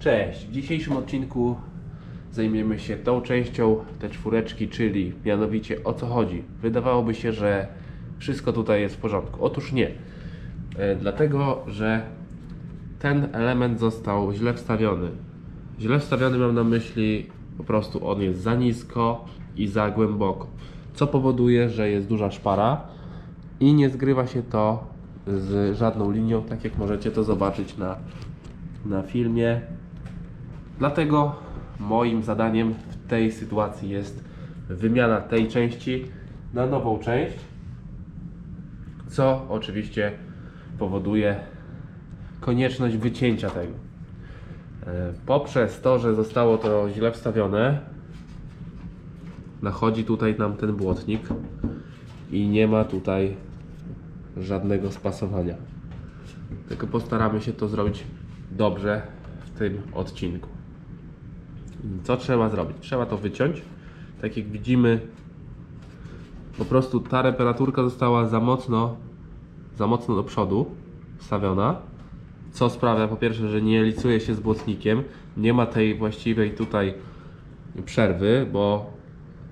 Cześć, w dzisiejszym odcinku zajmiemy się tą częścią te czwóreczki, czyli mianowicie o co chodzi. Wydawałoby się, że wszystko tutaj jest w porządku. Otóż nie. E, dlatego, że ten element został źle wstawiony. Źle wstawiony mam na myśli po prostu on jest za nisko i za głęboko. Co powoduje, że jest duża szpara i nie zgrywa się to z żadną linią, tak jak możecie to zobaczyć na, na filmie. Dlatego moim zadaniem w tej sytuacji jest wymiana tej części na nową część, co oczywiście powoduje konieczność wycięcia tego. E, Poprzez to, że zostało to źle wstawione, nachodzi tutaj nam ten błotnik i nie ma tutaj żadnego spasowania. Tylko postaramy się to zrobić dobrze w tym odcinku. Co trzeba zrobić? Trzeba to wyciąć. Tak jak widzimy, po prostu ta reparaturka została za mocno, za mocno do przodu wstawiona. Co sprawia po pierwsze, że nie licuje się z błotnikiem. Nie ma tej właściwej tutaj przerwy, bo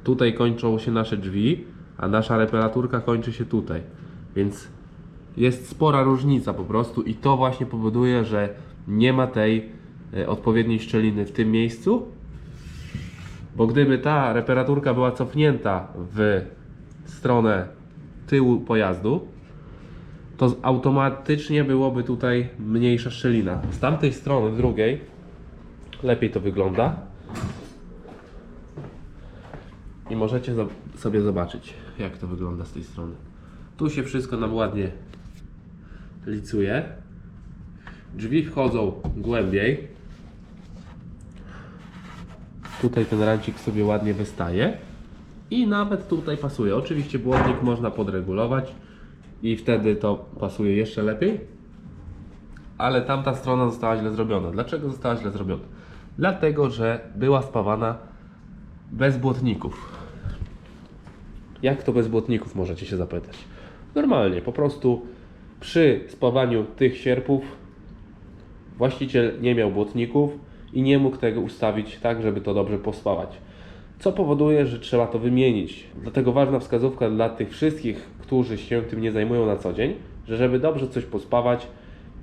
tutaj kończą się nasze drzwi, a nasza reparaturka kończy się tutaj. Więc jest spora różnica po prostu i to właśnie powoduje, że nie ma tej e, odpowiedniej szczeliny w tym miejscu. Bo gdyby ta reparaturka była cofnięta w stronę tyłu pojazdu, to automatycznie byłoby tutaj mniejsza szczelina. Z tamtej strony, drugiej, lepiej to wygląda. I możecie sobie zobaczyć, jak to wygląda z tej strony. Tu się wszystko nam ładnie licuje. Drzwi wchodzą głębiej. Tutaj ten rancik sobie ładnie wystaje. I nawet tutaj pasuje. Oczywiście błotnik można podregulować i wtedy to pasuje jeszcze lepiej. Ale tamta strona została źle zrobiona. Dlaczego została źle zrobiona? Dlatego, że była spawana bez błotników. Jak to bez błotników możecie się zapytać? Normalnie, po prostu przy spawaniu tych sierpów właściciel nie miał błotników i nie mógł tego ustawić tak, żeby to dobrze pospawać. Co powoduje, że trzeba to wymienić. Dlatego ważna wskazówka dla tych wszystkich, którzy się tym nie zajmują na co dzień, że żeby dobrze coś pospawać,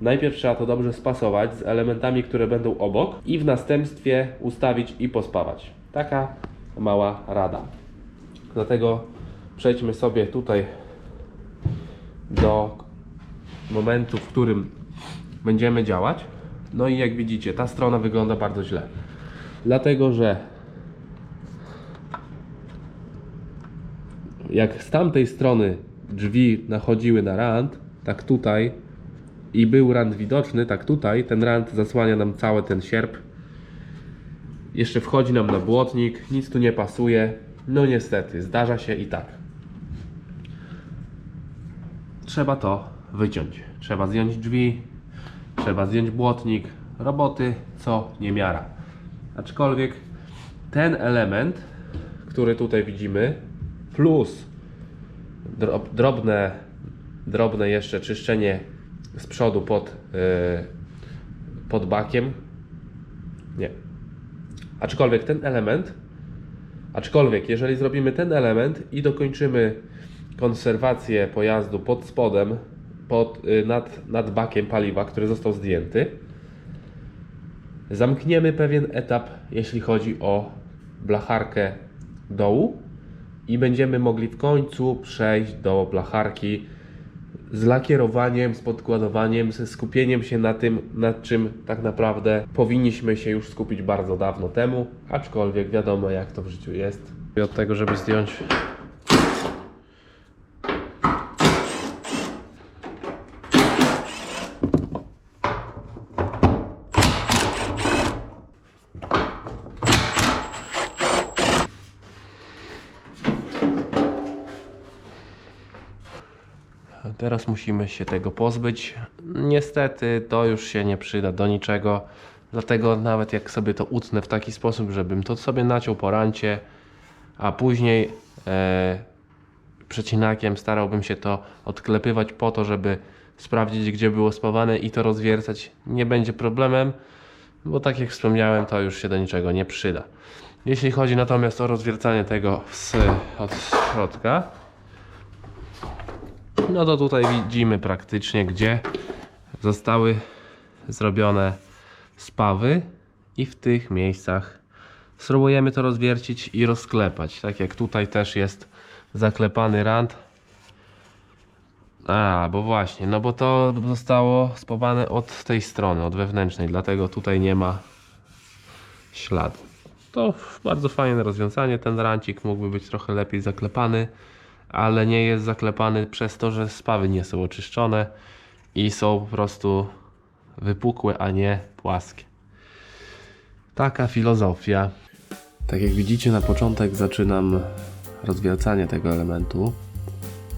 najpierw trzeba to dobrze spasować z elementami, które będą obok i w następstwie ustawić i pospawać. Taka mała rada. Dlatego przejdźmy sobie tutaj do momentu, w którym będziemy działać. No i jak widzicie, ta strona wygląda bardzo źle. Dlatego, że jak z tamtej strony drzwi nachodziły na rand, tak tutaj i był rand widoczny, tak tutaj ten rand zasłania nam cały ten sierp. Jeszcze wchodzi nam na błotnik, nic tu nie pasuje. No niestety, zdarza się i tak. Trzeba to wyciąć. Trzeba zdjąć drzwi, trzeba zdjąć błotnik, roboty co niemiara. Aczkolwiek ten element, który tutaj widzimy, plus drob, drobne, drobne jeszcze czyszczenie z przodu pod, yy, pod bakiem. Nie. Aczkolwiek ten element, aczkolwiek jeżeli zrobimy ten element i dokończymy konserwację pojazdu pod spodem, pod, y, nad, nad bakiem paliwa, który został zdjęty, zamkniemy pewien etap, jeśli chodzi o blacharkę dołu i będziemy mogli w końcu przejść do blacharki z lakierowaniem, z podkładowaniem, ze skupieniem się na tym, nad czym tak naprawdę powinniśmy się już skupić bardzo dawno temu, aczkolwiek wiadomo jak to w życiu jest. I od tego, żeby zdjąć Teraz musimy się tego pozbyć. Niestety to już się nie przyda do niczego. Dlatego nawet jak sobie to utnę w taki sposób, żebym to sobie naciął po rancie, a później e, przecinakiem starałbym się to odklepywać po to, żeby sprawdzić gdzie było spawane i to rozwiercać nie będzie problemem. bo tak jak wspomniałem, to już się do niczego nie przyda. Jeśli chodzi natomiast o rozwiercanie tego z, od środka, no to tutaj widzimy praktycznie, gdzie zostały zrobione spawy i w tych miejscach spróbujemy to rozwiercić i rozklepać. Tak jak tutaj też jest zaklepany rand. A, bo właśnie, no bo to zostało spawane od tej strony, od wewnętrznej, dlatego tutaj nie ma śladu. To bardzo fajne rozwiązanie. Ten rancik mógłby być trochę lepiej zaklepany, ale nie jest zaklepany przez to, że spawy nie są oczyszczone i są po prostu wypukłe, a nie płaskie. Taka filozofia. Tak jak widzicie, na początek zaczynam rozwiercanie tego elementu.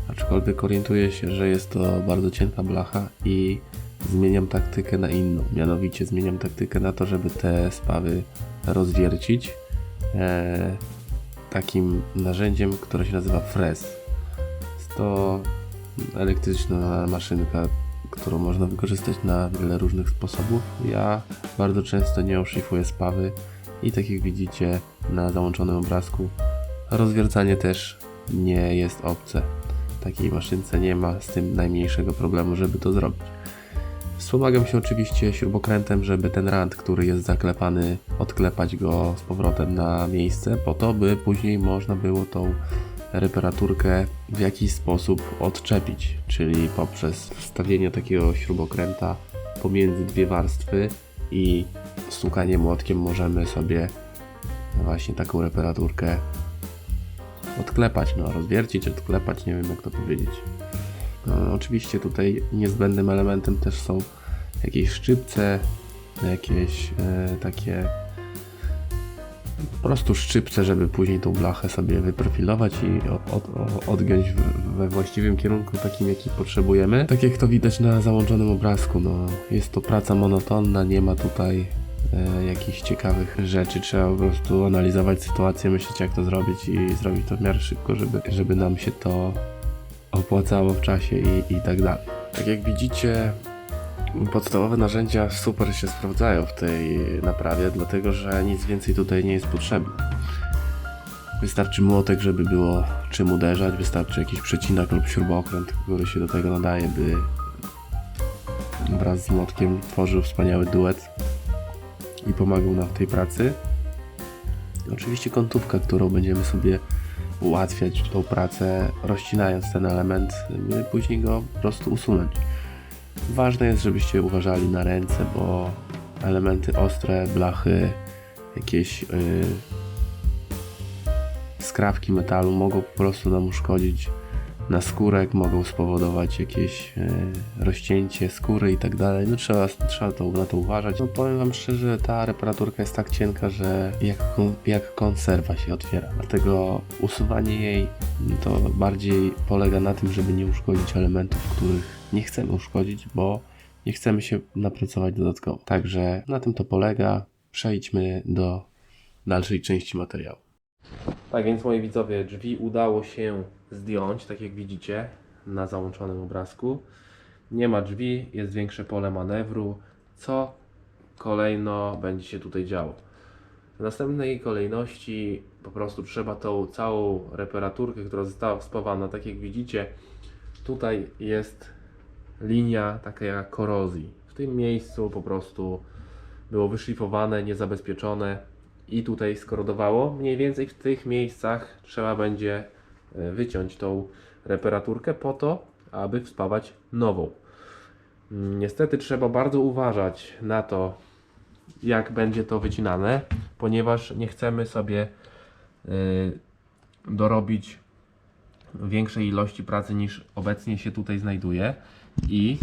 Aczkolwiek orientuję się, że jest to bardzo cienka blacha i zmieniam taktykę na inną. Mianowicie zmieniam taktykę na to, żeby te spawy rozwiercić e, takim narzędziem, które się nazywa fres. To elektryczna maszynka, którą można wykorzystać na wiele różnych sposobów. Ja bardzo często nie oszlifuję spawy i tak jak widzicie na załączonym obrazku, rozwiercanie też nie jest obce. Takiej maszynce nie ma z tym najmniejszego problemu, żeby to zrobić. Wspomagam się oczywiście śrubokrętem, żeby ten rand, który jest zaklepany, odklepać go z powrotem na miejsce, po to, by później można było tą reparaturkę w jakiś sposób odczepić, czyli poprzez wstawienie takiego śrubokręta pomiędzy dwie warstwy i stukanie młotkiem możemy sobie właśnie taką reparaturkę odklepać, no rozwiercić, odklepać, nie wiem jak to powiedzieć. No, oczywiście tutaj niezbędnym elementem też są jakieś szczypce, jakieś e, takie po prostu szczypce, żeby później tą blachę sobie wyprofilować i od, od, odgiąć we właściwym kierunku, takim jaki potrzebujemy. Tak jak to widać na załączonym obrazku, no, jest to praca monotonna, nie ma tutaj e, jakichś ciekawych rzeczy. Trzeba po prostu analizować sytuację, myśleć jak to zrobić i zrobić to w miarę szybko, żeby, żeby nam się to opłacało w czasie i, i tak dalej. Tak jak widzicie, podstawowe narzędzia super się sprawdzają w tej naprawie, dlatego że nic więcej tutaj nie jest potrzebne. Wystarczy młotek, żeby było czym uderzać, wystarczy jakiś przecinak lub śrubokręt, który się do tego nadaje, by wraz z młotkiem tworzył wspaniały duet i pomagał nam w tej pracy. Oczywiście kątówka, którą będziemy sobie ułatwiać tą pracę, rozcinając ten element, by później go po prostu usunąć. Ważne jest, żebyście uważali na ręce, bo elementy ostre, blachy, jakieś yy, skrawki metalu mogą po prostu nam uszkodzić na skórek, mogą spowodować jakieś yy, rozcięcie skóry i tak dalej. No trzeba, trzeba to, na to uważać. No powiem Wam szczerze, ta reparaturka jest tak cienka, że jak, jak konserwa się otwiera. Dlatego usuwanie jej to bardziej polega na tym, żeby nie uszkodzić elementów, których nie chcemy uszkodzić, bo nie chcemy się napracować dodatkowo. Także na tym to polega. Przejdźmy do dalszej części materiału. Tak więc moi widzowie, drzwi udało się zdjąć, tak jak widzicie na załączonym obrazku. Nie ma drzwi, jest większe pole manewru, co kolejno będzie się tutaj działo. W następnej kolejności po prostu trzeba tą całą reparaturkę, która została wspowana, tak jak widzicie, tutaj jest linia taka jak korozji. W tym miejscu po prostu było wyszlifowane, niezabezpieczone i tutaj skorodowało. Mniej więcej w tych miejscach trzeba będzie e, wyciąć tą reparaturkę po to, aby wspawać nową. Mm, Niestety trzeba bardzo uważać na to, jak będzie to wycinane, ponieważ nie chcemy sobie y, dorobić większej ilości pracy niż obecnie się tutaj znajduje i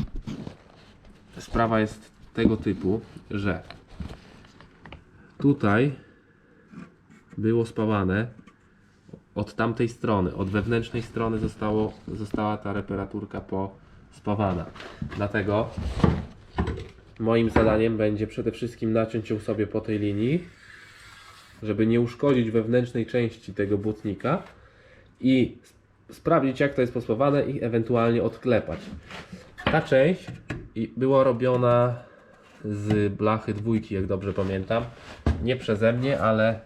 sprawa jest tego typu, że tutaj było spawane od tamtej strony, od wewnętrznej strony zostało, została ta reparaturka pospawana. Dlatego moim zadaniem będzie przede wszystkim naciąć ją sobie po tej linii, żeby nie uszkodzić wewnętrznej części tego błotnika i sprawdzić jak to jest pospawane i ewentualnie odklepać. Ta część była robiona z blachy dwójki, jak dobrze pamiętam. Nie przeze mnie, ale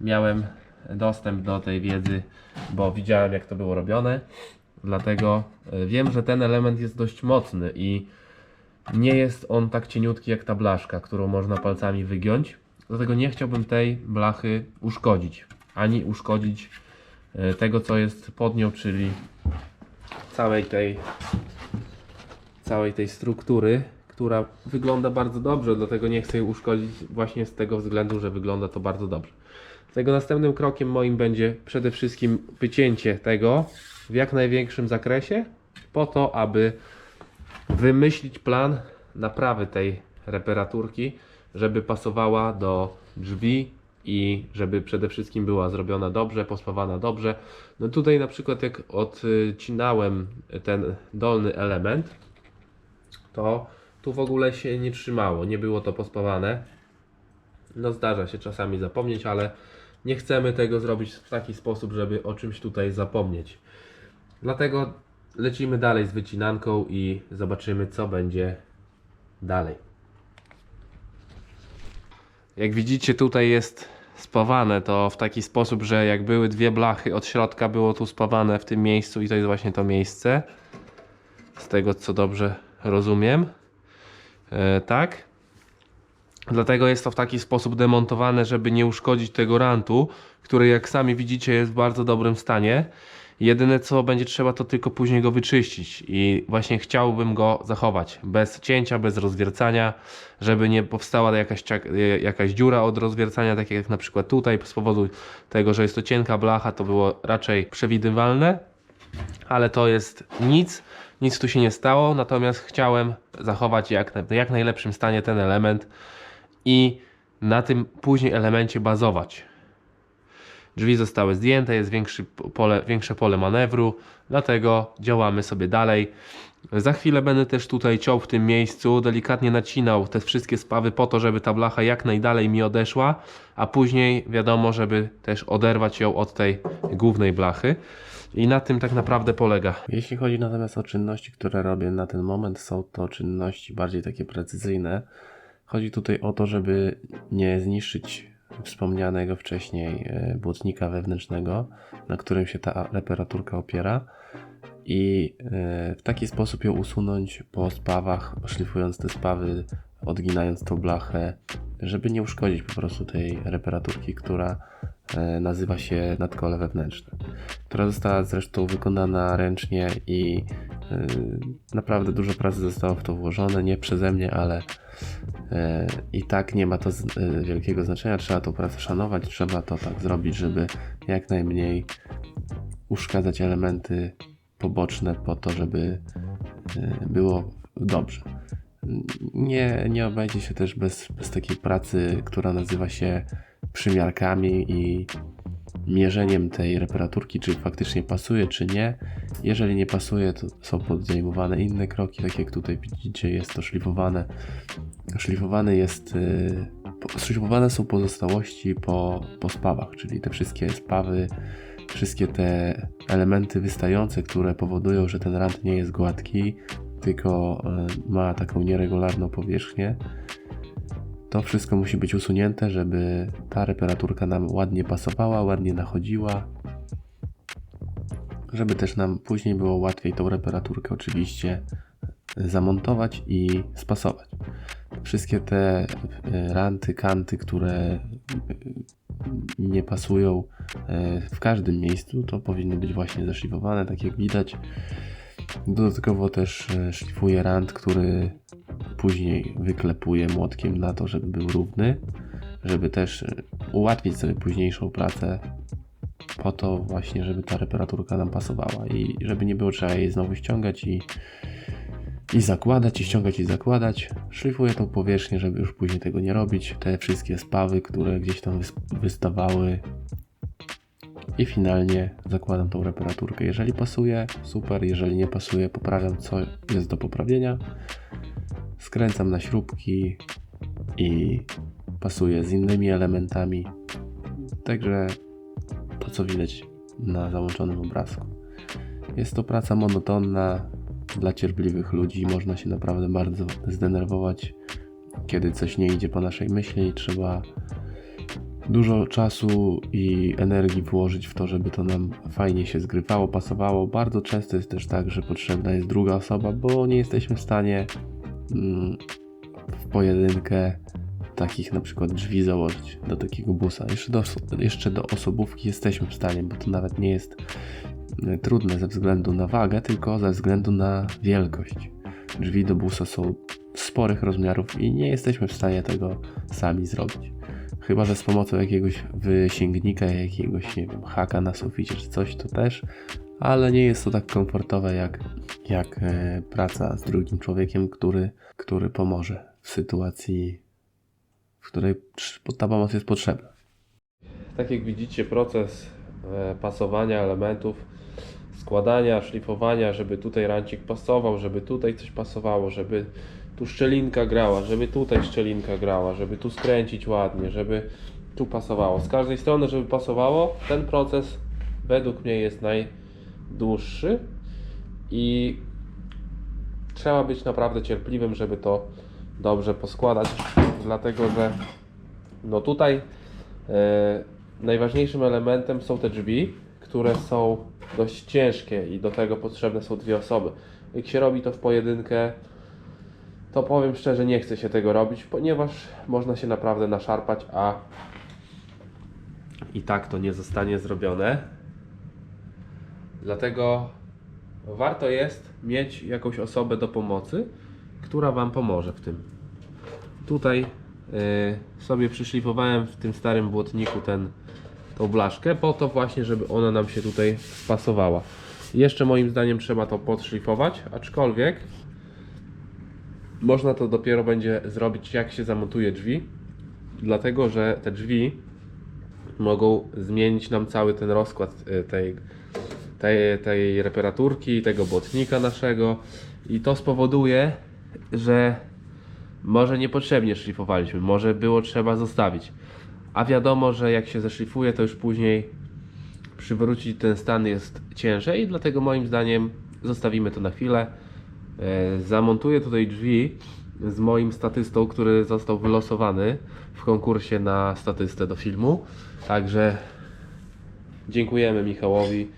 miałem dostęp do tej wiedzy, bo widziałem jak to było robione. Dlatego e, wiem, że ten element jest dość mocny i nie jest on tak cieniutki jak ta blaszka, którą można palcami wygiąć. Dlatego nie chciałbym tej blachy uszkodzić, ani uszkodzić e, tego, co jest pod nią, czyli całej tej całej tej struktury, która wygląda bardzo dobrze, dlatego nie chcę jej uszkodzić właśnie z tego względu, że wygląda to bardzo dobrze. Dlatego następnym krokiem moim będzie przede wszystkim wycięcie tego w jak największym zakresie, po to, aby wymyślić plan naprawy tej reparaturki, żeby pasowała do drzwi i żeby przede wszystkim była zrobiona dobrze, pospawana dobrze. No tutaj na przykład jak odcinałem ten dolny element, to tu w ogóle się nie trzymało, nie było to pospawane. No zdarza się czasami zapomnieć, ale nie chcemy tego zrobić w taki sposób, żeby o czymś tutaj zapomnieć. Dlatego lecimy dalej z wycinanką i zobaczymy co będzie dalej. Jak widzicie tutaj jest spawane to w taki sposób, że jak były dwie blachy od środka było tu spawane w tym miejscu i to jest właśnie to miejsce. Z tego co dobrze rozumiem. E, tak. Dlatego jest to w taki sposób demontowane, żeby nie uszkodzić tego rantu, który jak sami widzicie jest w bardzo dobrym stanie. Jedyne co będzie trzeba to tylko później go wyczyścić i właśnie chciałbym go zachować bez cięcia, bez rozwiercania, żeby nie powstała jakaś, jakaś dziura od rozwiercania, tak jak na przykład tutaj z powodu tego, że jest to cienka blacha, to było raczej przewidywalne, ale to jest nic, nic tu się nie stało, natomiast chciałem zachować jak, jak najlepszym stanie ten element i na tym później elemencie bazować. Drzwi zostały zdjęte, jest większy pole, większe pole manewru, dlatego działamy sobie dalej. Za chwilę będę też tutaj ciął w tym miejscu, delikatnie nacinał te wszystkie spawy po to, żeby ta blacha jak najdalej mi odeszła, a później wiadomo, żeby też oderwać ją od tej głównej blachy. I na tym tak naprawdę polega. Jeśli chodzi natomiast o czynności, które robię na ten moment, są to czynności bardziej takie precyzyjne. Chodzi tutaj o to, żeby nie zniszczyć wspomnianego wcześniej e, błotnika wewnętrznego, na którym się ta reparaturka opiera i e, w taki sposób ją usunąć po spawach, szlifując te spawy, odginając tą blachę, żeby nie uszkodzić po prostu tej reparaturki, która e, nazywa się nadkole wewnętrzne, która została zresztą wykonana ręcznie i e, naprawdę dużo pracy zostało w to włożone, nie przeze mnie, ale i tak nie ma to wielkiego znaczenia, trzeba tą pracę szanować, trzeba to tak zrobić, żeby jak najmniej uszkadzać elementy poboczne po to, żeby e, było dobrze. Nie, nie obejdzie się też bez, bez takiej pracy, która nazywa się przymiarkami i mierzeniem tej reparaturki, czy faktycznie pasuje, czy nie. Jeżeli nie pasuje, to są podejmowane inne kroki, tak jak tutaj widzicie, jest to szlifowane. Szlifowane jest, y, szlifowane są pozostałości po, po spawach, czyli te wszystkie spawy, wszystkie te elementy wystające, które powodują, że ten rant nie jest gładki, tylko y, ma taką nieregularną powierzchnię. To wszystko musi być usunięte, żeby ta reparaturka nam ładnie pasowała, ładnie nachodziła. Żeby też nam później było łatwiej tą reparaturkę oczywiście zamontować i spasować. Wszystkie te y, ranty, kanty, które y, nie pasują y, w każdym miejscu, to powinny być właśnie zaszlifowane, tak jak widać. Dodatkowo też e, szlifuję rant, który później wyklepuję młotkiem na to, żeby był równy, żeby też e, ułatwić sobie późniejszą pracę po to właśnie, żeby ta reparaturka nam pasowała i żeby nie było trzeba jej znowu ściągać i, i zakładać, i ściągać, i zakładać. Szlifuję tą powierzchnię, żeby już później tego nie robić. Te wszystkie spawy, które gdzieś tam wys- wystawały, i finalnie zakładam tą reparaturkę. Jeżeli pasuje, super, jeżeli nie pasuje, poprawiam co jest do poprawienia. Skręcam na śrubki i pasuje z innymi elementami. Także to co widać na załączonym obrazku. Jest to praca monotonna dla cierpliwych ludzi. Można się naprawdę bardzo zdenerwować kiedy coś nie idzie po naszej myśli, trzeba dużo czasu i energii włożyć w to, żeby to nam fajnie się zgrywało, pasowało. Bardzo często jest też tak, że potrzebna jest druga osoba, bo nie jesteśmy w stanie mm, w pojedynkę takich na przykład drzwi założyć do takiego busa. Jeszcze do, jeszcze do osobówki jesteśmy w stanie, bo to nawet nie jest trudne ze względu na wagę, tylko ze względu na wielkość. Drzwi do busa są sporych rozmiarów i nie jesteśmy w stanie tego sami zrobić. Chyba, że z pomocą jakiegoś wysięgnika, jakiegoś, nie wiem, haka na suficie czy coś, to też, ale nie jest to tak komfortowe jak, jak e, praca z drugim człowiekiem, który, który pomoże w sytuacji, w której ta pomoc jest potrzebna. Tak jak widzicie, proces e, pasowania elementów, składania, szlifowania, żeby tutaj rancik pasował, żeby tutaj coś pasowało, żeby tu szczelinka grała, żeby tutaj szczelinka grała, żeby tu skręcić ładnie, żeby tu pasowało. Z każdej strony, żeby pasowało, ten proces według mnie jest najdłuższy i trzeba być naprawdę cierpliwym, żeby to dobrze poskładać, dlatego że no tutaj e, najważniejszym elementem są te drzwi, które są dość ciężkie i do tego potrzebne są dwie osoby. Jak się robi to w pojedynkę, to powiem szczerze, nie chce się tego robić, ponieważ można się naprawdę naszarpać, a i tak to nie zostanie zrobione. Dlatego warto jest mieć jakąś osobę do pomocy, która Wam pomoże w tym. Tutaj y, sobie przyszlifowałem w tym starym błotniku ten, tą blaszkę, po to właśnie, żeby ona nam się tutaj spasowała. Jeszcze moim zdaniem trzeba to podszlifować, aczkolwiek można to dopiero będzie zrobić jak się zamontuje drzwi, dlatego że te drzwi mogą zmienić nam cały ten rozkład y, tej, tej, tej reparaturki, tego błotnika naszego i to spowoduje, że może niepotrzebnie szlifowaliśmy, może było trzeba zostawić. A wiadomo, że jak się zeszlifuje, to już później przywrócić ten stan jest ciężej, dlatego moim zdaniem zostawimy to na chwilę. E, Zamontuję tutaj drzwi z moim statystą, który został wylosowany w konkursie na statystę do filmu. Także dziękujemy Michałowi,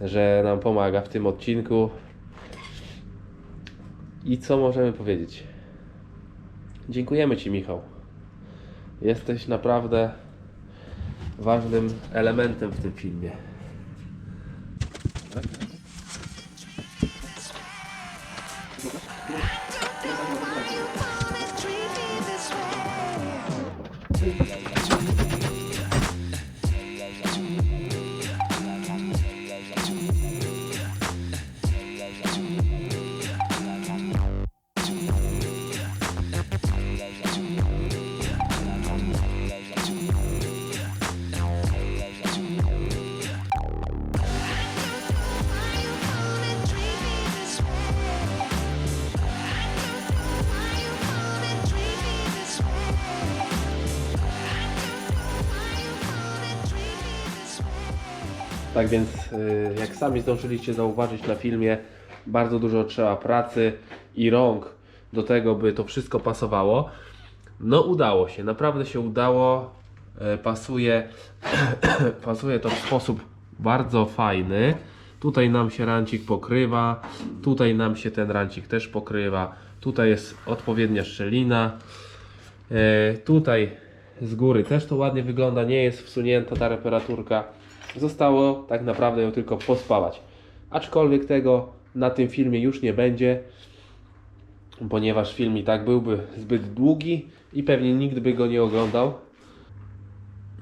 że nam pomaga w tym odcinku. I co możemy powiedzieć? Dziękujemy Ci, Michał. Jesteś naprawdę ważnym elementem w tym filmie. Tak więc, y, jak sami zdążyliście zauważyć na filmie, bardzo dużo trzeba pracy i rąk do tego, by to wszystko pasowało. No udało się, naprawdę się udało. E, Pasuje, pasuje to w sposób bardzo fajny. Tutaj nam się rancik pokrywa, tutaj nam się ten rancik też pokrywa. Tutaj jest odpowiednia szczelina. E, tutaj z góry też to ładnie wygląda, nie jest wsunięta ta reparaturka. Zostało tak naprawdę ją tylko pospawać. Aczkolwiek tego na tym filmie już nie będzie, ponieważ film i tak byłby zbyt długi i pewnie nikt by go nie oglądał.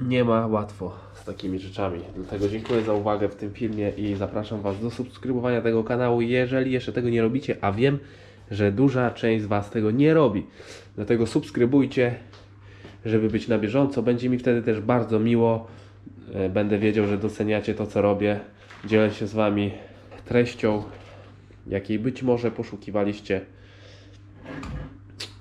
Nie ma łatwo z takimi rzeczami. Dlatego dziękuję za uwagę w tym filmie i zapraszam Was do subskrybowania tego kanału, jeżeli jeszcze tego nie robicie, a wiem, że duża część z Was tego nie robi. Dlatego subskrybujcie, żeby być na bieżąco. Będzie mi wtedy też bardzo miło. E, Będę wiedział, że doceniacie to, co robię. Dzielę się z Wami treścią, jakiej być może poszukiwaliście.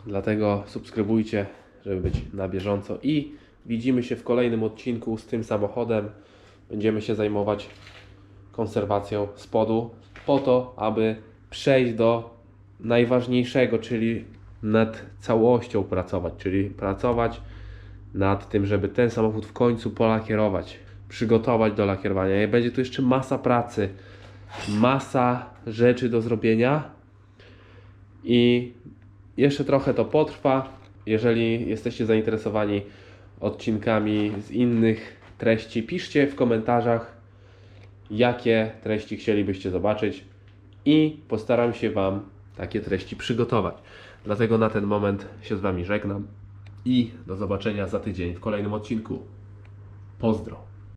Dlatego subskrybujcie, żeby być na bieżąco i widzimy się w kolejnym odcinku z tym samochodem. Będziemy się zajmować konserwacją spodu po to, aby przejść do najważniejszego, czyli nad całością pracować, czyli pracować nad tym, żeby ten samochód w końcu polakierować, przygotować do lakierowania. I będzie tu jeszcze masa pracy, masa rzeczy do zrobienia i jeszcze trochę to potrwa. Jeżeli jesteście zainteresowani odcinkami z innych treści, piszcie w komentarzach, jakie treści chcielibyście zobaczyć i postaram się Wam takie treści przygotować. Dlatego na ten moment się z Wami żegnam i do zobaczenia za tydzień w kolejnym odcinku. Pozdro!